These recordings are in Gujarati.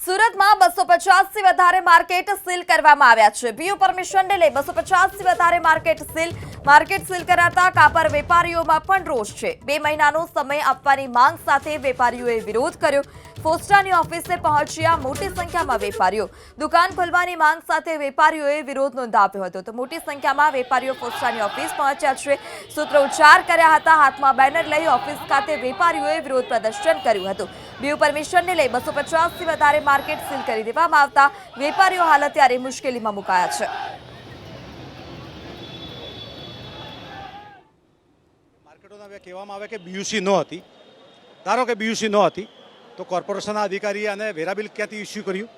સુરતમાં બસો પચાસથી વધારે માર્કેટ સીલ કરવામાં આવ્યા છે. બીયુ પરમિશનને લઈ બસો પચાસથી વધારે માર્કેટ સીલ માર્કેટ સીલ કરાતા કાપડ વેપારીઓમાં પણ રોષ છે. બે મહિનાનો સમય આપવાની માંગ સાથે વેપારીઓએ વિરોધ કર્યો. પોસ્ટાની ઓફિસે પહોંચ્યા મોટી સંખ્યામાં વેપારીઓ. દુકાન ખોલવાની માંગ સાથે વેપારીઓએ વિરોધ નોંધાવ્યો હતો. તો મોટી સંખ્યામાં વેપારીઓ ફોસ્ટાની ઓફિસ પહોંચ્યા છે. સૂત્રોચ્ચાર કર્યા હતા. હાથમાં બેનર લઈ ઓફિસ ખાતે વેપારીઓએ વિરોધ પ્રદર્શન કર્યું હતું. બ્યુ પરમિશનને લઈ બસો પચાસથી વધારે માર્કેટ સીલ કરી દેવામાં આવતા વેપારીઓ હાલ અત્યારે મુશ્કેલીમાં મુકાયા છે. માર્કેટોના હવે કહેવામાં આવે કે બીયુસી ન હતી. ધારો કે બીયુસી ન હતી, તો કોર્પોરેશનના અધિકારીએ આને વેરાબિલ ક્યાંથી ઇસ્યુ કર્યું?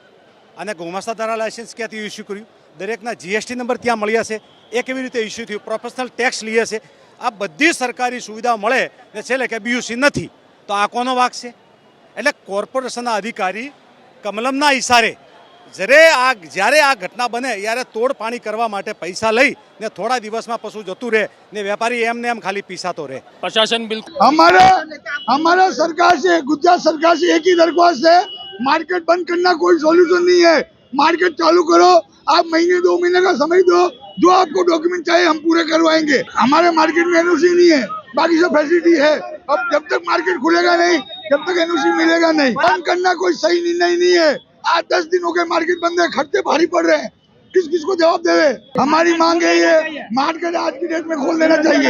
અને ગૌમાસ્તા દ્વારા લાયસન્સ ક્યાંથી ઇસ્યુ કર્યું? દરેકના જીએસટી નંબર ત્યાં મળ્યા છે. એ કેવી રીતે ઇસ્યુ થયું? પ્રોફેશનલ ટેક્સ લઈએ છે. આ બધી સરકારી સુવિધા મળે ને છેલ્લે કે બીયુસી નથી. તો આ કોનો વાક છે? એટલે કોર્પોરેશનના અધિકારી કમલમના ઇશારે જ્યારે આ જ્યારે આ ઘટના બને ત્યારે તોડ પાણી કરવા માટે પૈસા લઈ ને થોડા દિવસમાં પશુ જતું રહે ને વેપારી એમને એમ ખાલી પીસાતો રહે प्रशासन बिल्कुल हमारा हमारा सरकार से गुजरात सरकार से एक ही दरख्वास्त है मार्केट बंद करना कोई सॉल्यूशन नहीं है मार्केट चालू करो आप महीने दो महीने का समय दो जो आपको डॉक्यूमेंट चाहिए हम पूरे करवाएंगे हमारे मार्केट में एनओसी नहीं है बाकी सब फैसिलिटी है अब जब तक मार्केट खुलेगा नहीं जब तक एनओसी मिलेगा नहीं बंद करना कोई सही निर्णय नहीं है आज दस दिन हो गए मार्केट बंद है खर्चे भारी पड़ रहे हैं किस किस को जवाब देवे हमारी मांग है ये मार्केट आज की डेट में खोल देना चाहिए